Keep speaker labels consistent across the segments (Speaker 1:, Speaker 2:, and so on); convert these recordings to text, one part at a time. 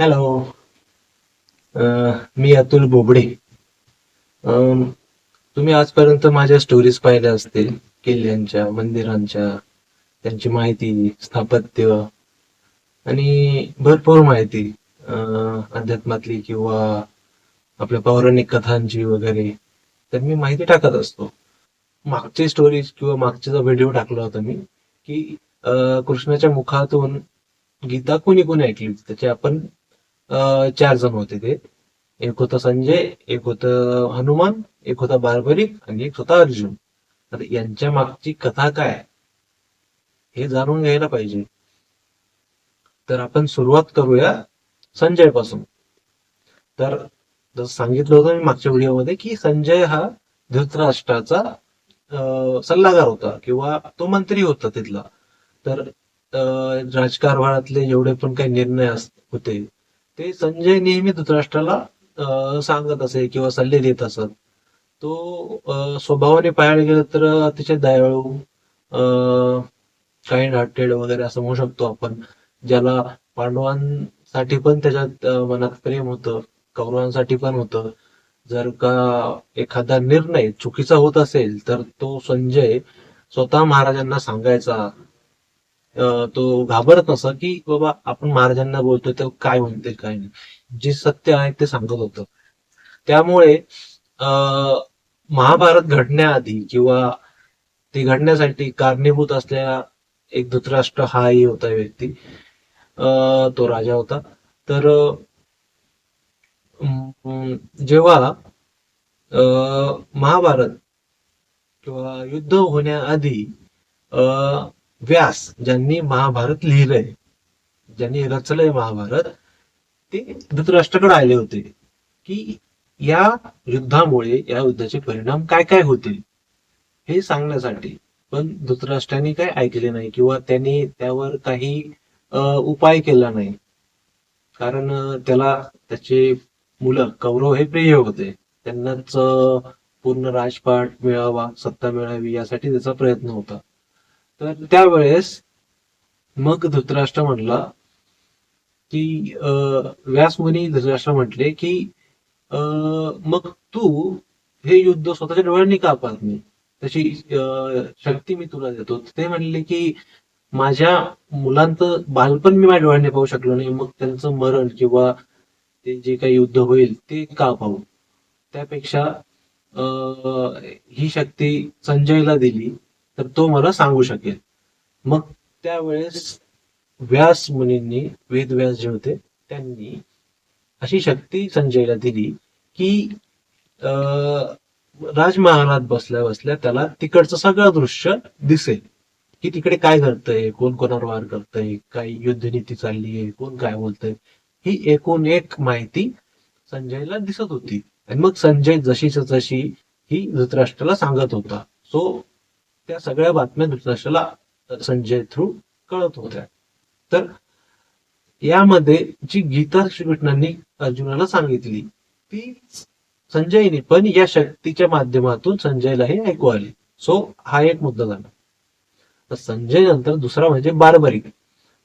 Speaker 1: Hello अं, मी अतुल बोबडे. अं, तुम्ही आजपर्यंत माझ्या स्टोरीज पाहिल्या असतील किल्ल्यांच्या मंदिरांच्या त्यांची माहिती स्थापत्य आणि भरपूर माहिती. अध्यात्मातली किंवा आपल्या पौराणिक कथांची वगैरे. तर मी माहिती टाकत असतो. मागची स्टोरीज किंवा मागचा जो व्हिडिओ टाकला होता मी की कृष्णाच्या मुखातून गीता कोणी कोणी ऐकली होती? त्याचे आपण चार जण होते ते. एक होता संजय एक होतं हनुमान एक होता बारबरिक आणि एक होता अर्जुन. तर यांच्या मागची कथा काय हे जाणून घ्यायला पाहिजे. तर आपण सुरुवात करूया संजयपासून तर जसं सांगितलं होतं मी मागच्या व्हिडिओमध्ये की संजय हा धृतराष्ट्राचा सल्लागार होता किंवा तो मंत्री होता तिथला. तर राजकारभारातले जेवढे पण काही निर्णय होते ते संजय नेहमी धृतराष्ट्राला सांगत असे किंवा सल्ले देत असत. तो स्वभावाने पाहायला गेलं तर अतिशय दयाळू काइंड हार्टेड वगैरे असं म्हणू शकतो आपण. ज्याला पांडवांसाठी पण त्याच्यात मनात प्रेम होतं कौरवांसाठी पण होतं. जर का एखादा निर्णय चुकीचा होत असेल तर तो संजय स्वतः महाराजांना सांगायचा. तो घाबरत नसा की बाबा आपण महाराजांना बोलतोय तर काय म्हणते काय नाही. जे सत्य आहे ते सांगत होतं. त्यामुळे अं, महाभारत घडण्याआधी किंवा ते घडण्यासाठी कारणीभूत असलेला एक धृतराष्ट्र हाही होता व्यक्ती. अं, तो राजा होता. तर जेव्हा अं, महाभारत किंवा युद्ध होण्याआधी अं, व्यास ज्यांनी महाभारत लिहिलंय ज्यांनी रचलंय महाभारत ते धृतराष्ट्राकडे आले होते की या युद्धामुळे या युद्धाचे परिणाम काय काय होतील हे सांगण्यासाठी. पण धृतराष्ट्राने काय ऐकले नाही किंवा त्यांनी त्यावर काही उपाय केला नाही. कारण त्याला त्याचे मुलं कौरव हे प्रिय होते. त्यांनाच पूर्ण राजपाट मिळावा सत्ता मिळावी यासाठी त्याचा प्रयत्न होता. तर त्यावेळेस मग धृतराष्ट्र म्हटला की व्यासमुनी धृतराष्ट्र म्हटले की मग तू हे युद्ध स्वतःच्या डोळ्यांनी का पाहत नाही? तशी शक्ती मी तुला देतो. ते म्हणले की माझ्या मुलांचं बालपण मी माझ्या डोळ्यांनी पाहू शकलो नाही. मग त्यांचं मरण किंवा ते जे काही युद्ध होईल ते का पाहू? त्यापेक्षा अं, ही शक्ती संजयला दिली. तर तो मला सांगू शकेल. मग त्यावेळेस व्यास मुनींनी वेदव्यास जे होते त्यांनी अशी शक्ती संजयला दिली की अं, राजमहालात बसल्या बसल्या त्याला तिकडचं सगळं दृश्य दिसेल. की तिकडे काय घडतंय कोण कोणावर वार करतंय काय युद्धनीती चालली आहे कोण काय बोलतय ही एकूण एक माहिती संजयला दिसत होती. आणि मग संजय जशीच्या तशी ही धृतराष्ट्राला सांगत होता. सो त्या सगळ्या बातम्या धृतराष्ट्राला संजय थ्रू कळत होत्या. तर यामध्ये जी गीता श्रीकृष्णांनी अर्जुनाला सांगितली ती संजयने पण या शक्तीच्या माध्यमातून संजयला हे ऐकू आली. सो हा एक मुद्दा झाला. तर संजय नंतर दुसरा म्हणजे बारबरिक.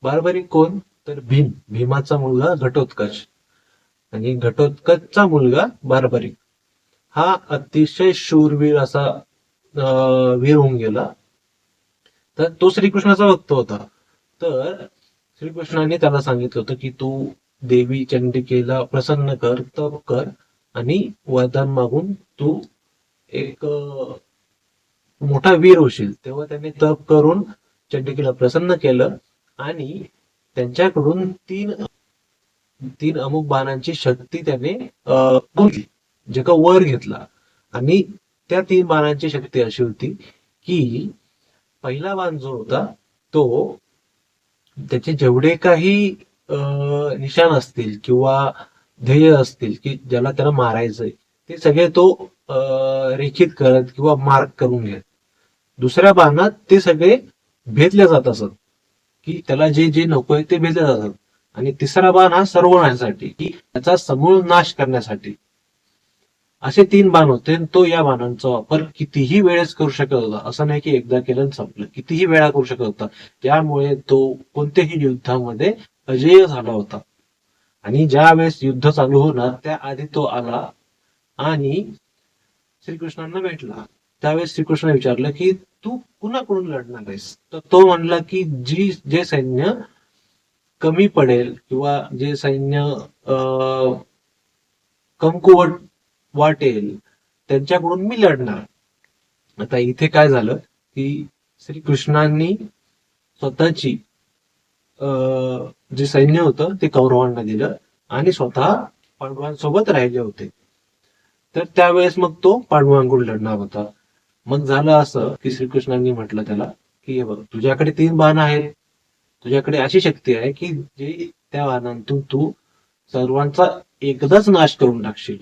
Speaker 1: बारबरिक कोण? तर भीम. भीमाचा मुलगा घटोत्कच. आणि घटोत्कचचा मुलगा बारबरिक. हा अतिशय शूरवीर असा वीर होऊन गेला. तर तो श्रीकृष्णाचा भक्त होता. तर श्रीकृष्णाने त्याला सांगितलं होतं की तू देवी चंडिकेला प्रसन्न कर तप कर आणि वरदान मागून तू एक मोठा वीर होशील. तेव्हा त्याने तप करून चंडिकेला प्रसन्न केलं आणि त्यांच्याकडून तीन तीन अमुक बाणांची शक्ती त्याने अं, जे का वर घेतला. आणि त्या तीन बाणांची शक्ती अशी होती की पहिला बाण जो होता तो त्याचे जेवढे काही अं, निशाण असतील किंवा ध्येय असतील की ज्याला त्याला मारायचंय ते सगळे तो रेखित करत किंवा मार्क करून घेत. दुसऱ्या बाणात ते सगळे भेदले जात असत की त्याला जे जे नकोय ते भेदले जातात आणि तिसरा बाण हा सर्वनाशासाठी की त्याचा समूळ नाश करण्यासाठी. असे तीन बाण होते आणि तो या बाणांचा वापर कितीही वेळेस करू शकत होता. असं नाही की एकदा केलं संपलं. कितीही वेळा करू शकत होता. त्यामुळे तो कोणत्याही युद्धामध्ये अजेय झाला होता. आणि ज्या वेळेस युद्ध चालू होणार त्या आधी तो आला आणि श्रीकृष्णांना भेटला. त्यावेळेस श्रीकृष्ण विचारलं की तू कुणाकडून लढणार आहेस? तर तो म्हणला की जी जे सैन्य कमी पडेल किंवा जे सैन्य अं, कमकुवट वाटेल त्यांच्याकडून मी लढणार. आता इथे काय झालं की श्रीकृष्णांनी स्वतःची अं, जे सैन्य होतं ते कौरवांना दिलं आणि स्वतः पांडवांसोबत राहिले होते. तर त्यावेळेस मग तो पांडवांकडून लढणार होता. मग झालं असं की श्रीकृष्णांनी म्हटलं त्याला की हे बघ तुझ्याकडे तीन बाण आहेत. तुझ्याकडे अशी शक्ती आहे की जे त्या वाहनांतून तू सर्वांचा एकदाच नाश करून टाकशील.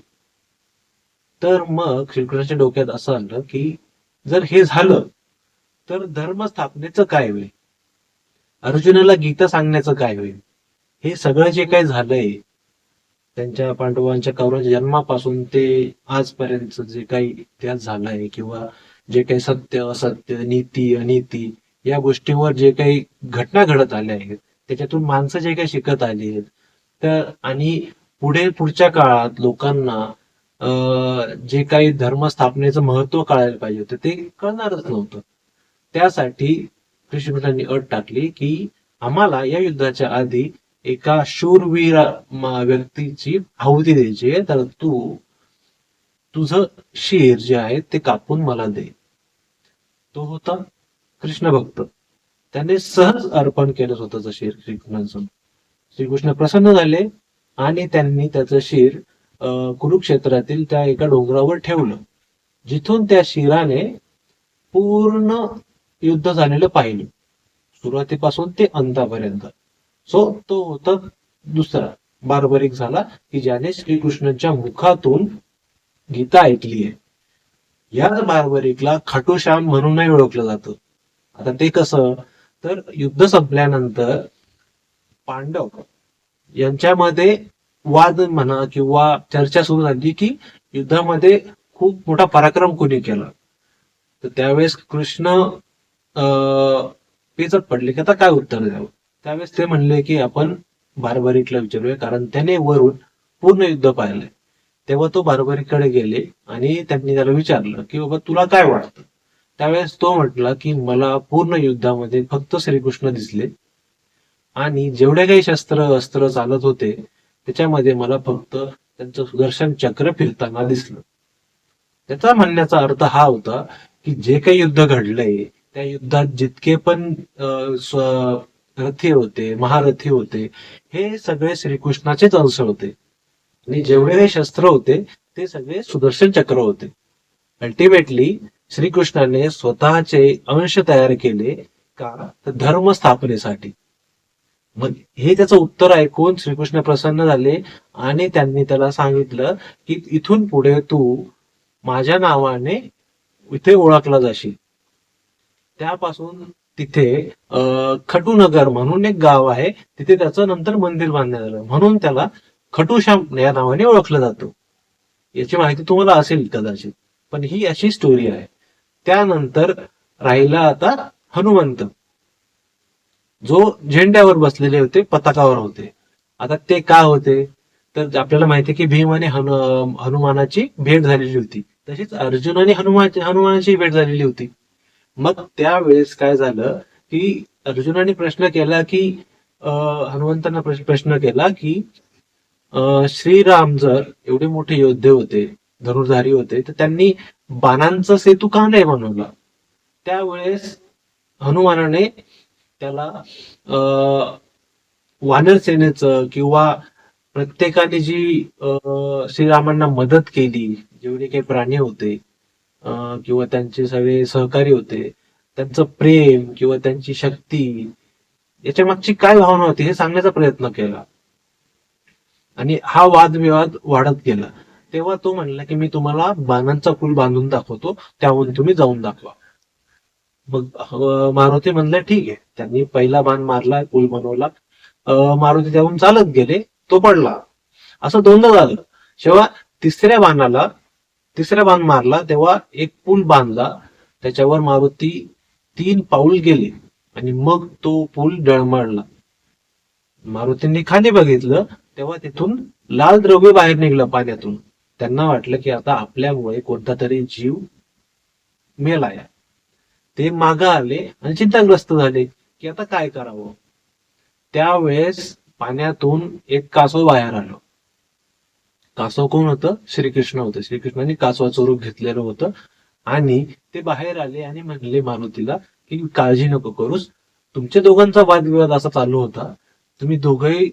Speaker 1: तर मग श्रीकृष्णाच्या डोक्यात असं आलं की जर हे झालं तर धर्म स्थापनेचं काय होईल? अर्जुनाला गीता सांगण्याचं काय होईल? हे सगळं जे काही झालंय त्यांच्या पांडवांच्या कौरवांच्या जन्मापासून ते आजपर्यंत जे काही इतिहास झालाय किंवा जे काही सत्य असत्य नीती अनिती या गोष्टीवर जे काही घटना घडत आल्या आहेत त्याच्यातून माणसं जे काही शिकत आली आहेत तर आणि पुढे पुढच्या काळात लोकांना जे काही धर्म स्थापनेचं महत्त्व कळायला पाहिजे होतं ते कळणारच नव्हतं. त्यासाठी कृष्णभटांनी अट टाकली की आम्हाला या युद्धाच्या आधी एका शूरवीर व्यक्तीची आहुती द्यायची आहे तर तू तुझं शिर जे आहे ते कापून मला दे. तो होता कृष्ण भक्त. त्याने सहज अर्पण केलं स्वतःचं शिर श्रीकृष्णांसमोर श्रीकृष्ण प्रसन्न झाले आणि त्यांनी त्याचं शिर कुरुक्षेत्रातील त्या एका डोंगरावर ठेवलं. जिथून त्या शिराने पूर्ण युद्ध झालेलं पाहिलं. सुरुवातीपासून ते अंतापर्यंत. सो तो होता दुसरा बारबरीक झाला की ज्याने श्रीकृष्णांच्या मुखातून गीता ऐकली आहे. याच बारबरीकला खाटूश्याम म्हणूनही ओळखलं जातं. आता ते कसं? तर युद्ध संपल्यानंतर पांडव यांच्यामध्ये वाद म्हणा किंवा चर्चा सुरू झाली की युद्धामध्ये खूप मोठा पराक्रम कोणी केला? तर त्यावेळेस कृष्ण पेचत पडले की आता काय उत्तर द्यावं? त्यावेळेस ते म्हणले की आपण बारबारीकला विचारूया कारण त्याने वरून पूर्ण युद्ध पाहिलंय. तेव्हा तो बारबारीकडे गेले आणि त्यांनी त्याला विचारलं की बाबा तुला काय वाटतं? त्यावेळेस तो म्हटला की मला पूर्ण युद्धामध्ये फक्त श्रीकृष्ण दिसले आणि जेवढे काही शस्त्र अस्त्र चालत होते त्याच्यामध्ये मला फक्त त्यांचं सुदर्शन चक्र फिरताना दिसलं. त्याचा म्हणण्याचा अर्थ हा होता की जे काही युद्ध घडलंय त्या युद्धात जितके पण रथी होते महारथी होते हे सगळे श्रीकृष्णाचेच अंश होते. आणि जेवढे हे शस्त्र होते ते सगळे सुदर्शन चक्र होते. अल्टिमेटली श्रीकृष्णाने स्वतःचे अंश तयार केले का धर्म स्थापनेसाठी. मग हे त्याचं उत्तर ऐकून श्रीकृष्ण प्रसन्न झाले आणि त्यांनी त्याला सांगितलं की इथून पुढे तू माझ्या नावाने इथे ओळखला जाशील. त्यापासून तिथे खटूनगर म्हणून एक गाव आहे. तिथे त्याचं नंतर मंदिर बांधण्यात आलं. म्हणून त्याला खटुश्याम या नावाने ओळखलं जातं. याची माहिती तुम्हाला असेल कदाचित. पण ही अशी स्टोरी आहे. त्यानंतर राहिला आता हनुमंत. जो झेंड्यावर बसलेले होते पताकावर होते. आता ते का होते? तर आपल्याला माहिती आहे की भीम आणि हनु हनुमानाची भेट झालेली होती. तशीच अर्जुन आणि हनुमान हनुमानाची भेट झालेली होती. मग त्यावेळेस काय झालं की अर्जुनाने प्रश्न केला की हनुमंतांना प्रश्न केला की श्रीराम जर एवढे मोठे योद्धे होते धनुर्धारी होते तर त्यांनी बाणांचा सेतू का नाही बनवला? त्यावेळेस हनुमानाने त्याला वानर सेनेचं किंवा प्रत्येकाने जी श्रीरामांना मदत केली जेवढे काही प्राणी होते किंवा त्यांचे सगळे सहकारी होते त्यांचं प्रेम किंवा त्यांची शक्ती याच्या मागची काय भावना होती हे सांगण्याचा प्रयत्न केला. आणि हा वादविवाद वाढत गेला. तेव्हा तो म्हणला की मी तुम्हाला बाणांचा पूल बांधून दाखवतो त्याहून तुम्ही जाऊन दाखवा. मग मारुती म्हणलं ठीक आहे. त्यांनी पहिला बाण मारला पूल बनवला. मारुती त्याहून चालत गेले तो पडला. असं दोनदा झालं. जेव्हा तिसऱ्या बाणाला तिसऱ्या बाण मारला तेव्हा एक पूल बांधला. त्याच्यावर मारुती तीन पाऊल गेले आणि मग तो पूल डळमळला. मारुतींनी खाली बघितलं तेव्हा तिथून लाल द्रव्य बाहेर निघलं पाण्यातून. त्यांना वाटलं की आता आपल्यामुळे कोणता तरी जीव मेलाय. ते मागं आले आणि चिंताग्रस्त झाले की आता काय करावं? त्यावेळेस पाण्यातून एक कासव बाहेर आलो. कासव कोण होतं? श्रीकृष्ण होतं. श्रीकृष्णाने कासवाचं रूप घेतलेलं होतं आणि ते बाहेर आले आणि म्हणले मारुतीला की काळजी नको करूस. तुमच्या दोघांचा वादविवाद असा चालू होता. तुम्ही दोघही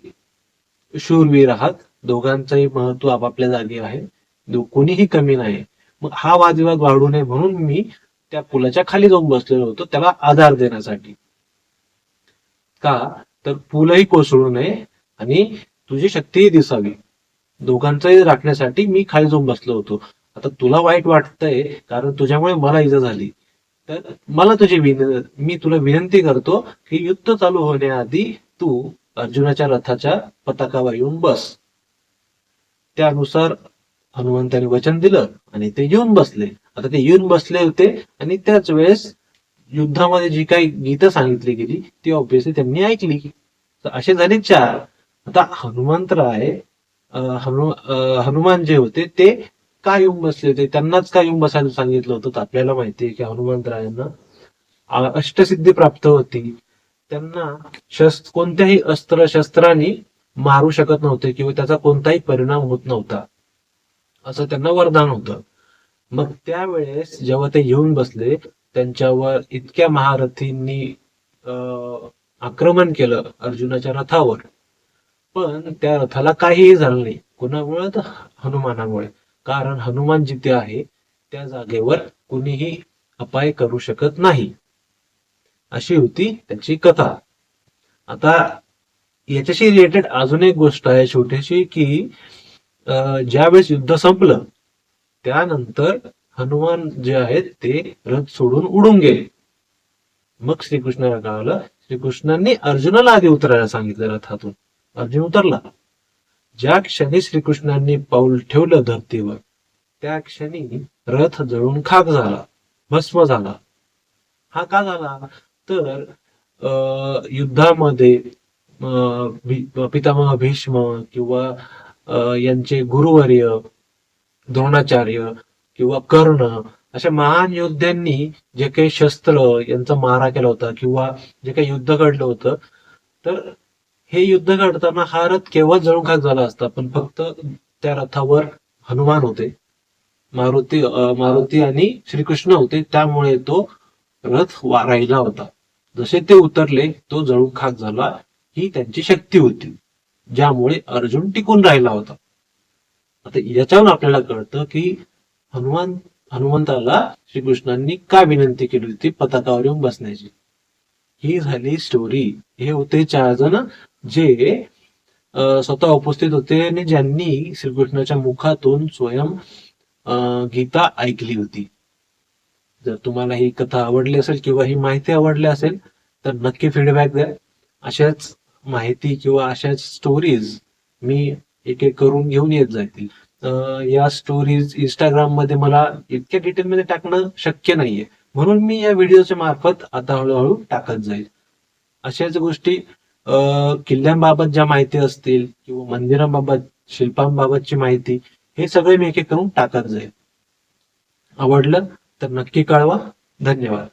Speaker 1: शूरवीर आहात. दोघांचंही महत्त्व आपापल्या जागी आहे. कोणीही कमी नाही. मग हा वादविवाद वाढू नये म्हणून मी त्या पुलाच्या खाली जाऊन बसलेलो होतो त्याला आधार देण्यासाठी. का? तर पुलही कोसळू नये आणि तुझी शक्तीही दिसावी. दोघांचंही राखण्यासाठी मी खाली जाऊन बसलो होतो. आता तुला वाईट वाटतंय कारण तुझ्यामुळे मला इजा झाली. तर मला तुझी विन मी तुला विनंती करतो की युद्ध चालू होण्याआधी तू अर्जुनाच्या रथाच्या पताकावर येऊन बस. त्यानुसार हनुमंताने वचन दिलं आणि ते येऊन बसले. आता ते येऊन बसले होते आणि त्याच वेळेस युद्धामध्ये जी काही गीतं सांगितली गेली ती ऑब्विसली त्यांनी ऐकली. तर असे झाले चार. आता हनुमंतराय हनु हनुमान जे होते ते का येऊन बसले होते? त्यांनाच का येऊन बसायला सांगितलं होतं? तर आपल्याला माहिती आहे की हनुमंतरायांना अष्टसिद्धी प्राप्त होती. त्यांना शस्त्र कोणत्याही अस्त्र शस्त्रांनी मारू शकत नव्हते किंवा त्याचा कोणताही परिणाम होत नव्हता. असं त्यांना वरदान होतं. मग त्यावेळेस जेव्हा ते येऊन बसले त्यांच्यावर इतक्या महारथींनी अं, आक्रमण केलं अर्जुनाच्या रथावर. पण त्या रथाला काहीही झालं नाही. कुणामुळे? तर हनुमानामुळे. कारण हनुमान जिथे आहे त्या जागेवर कुणीही अपाय करू शकत नाही. अशी होती त्याची कथा. आता याच्याशी रिलेटेड अजून एक गोष्ट आहे छोटीशी की ज्यावेळेस युद्ध संपलं त्यानंतर हनुमान जे आहेत ते रथ सोडून उडून गेले. मग श्रीकृष्णाला कळालं श्रीकृष्णांनी अर्जुनाला आधी उतरायला सांगितलं रथातून. अर्जुन उतरला. ज्या क्षणी श्रीकृष्णांनी पाऊल ठेवलं धरतीवर त्या क्षणी रथ जळून खाक झाला भस्म झाला. हा का झाला? तर अं, युद्धामध्ये अं, पितामह भीष्म किंवा यांचे गुरुवर्य द्रोणाचार्य किंवा कर्ण अशा महान योद्ध्यांनी जे काही शस्त्र यांचा मारा केला होता किंवा जे काही युद्ध घडलं होतं तर हे युद्ध घडताना हा रथ केव्हा जळून खाक झाला असता? पण फक्त त्या रथावर हनुमान होते. मारुती मारुती आणि श्रीकृष्ण होते. त्यामुळे तो रथ वारायला होता. जसे ते उतरले तो जळून खाक झाला ही त्यांची शक्ती होती. ज्यामुळे अर्जुन टिकून राहिला होता. आता याच्यावरून आपल्याला कळतं की हनुमान हनुमंताला श्रीकृष्णांनी का विनंती केली होती? पताकावर येऊन बसण्याची. ही झाली स्टोरी हे होते चार जण जे स्वतः उपस्थित होते आणि ज्यांनी श्रीकृष्णाच्या मुखातून स्वयं गीता ऐकली होती. जर तुम्हाला ही कथा आवडली असेल किंवा ही माहिती आवडली असेल तर नक्की फीडबॅक द्या. अशाच माहिती किंवा अशाच स्टोरीज मी एक एक करून घेऊन येत जातील. या स्टोरीज इंस्टाग्राममध्ये मला इतक्या डिटेल मध्ये टाकणं शक्य नाहीये. म्हणून मी या व्हिडिओच्या मार्फत आता हळूहळू टाकत जाईल. अशाच गोष्टी किल्ल्यांबाबत ज्या माहिती असतील किंवा मंदिरांबाबत शिल्पांबाबतची माहिती हे सगळे मी एक एक करून टाकत जाईल. आवडलं तर नक्की कळवा. धन्यवाद.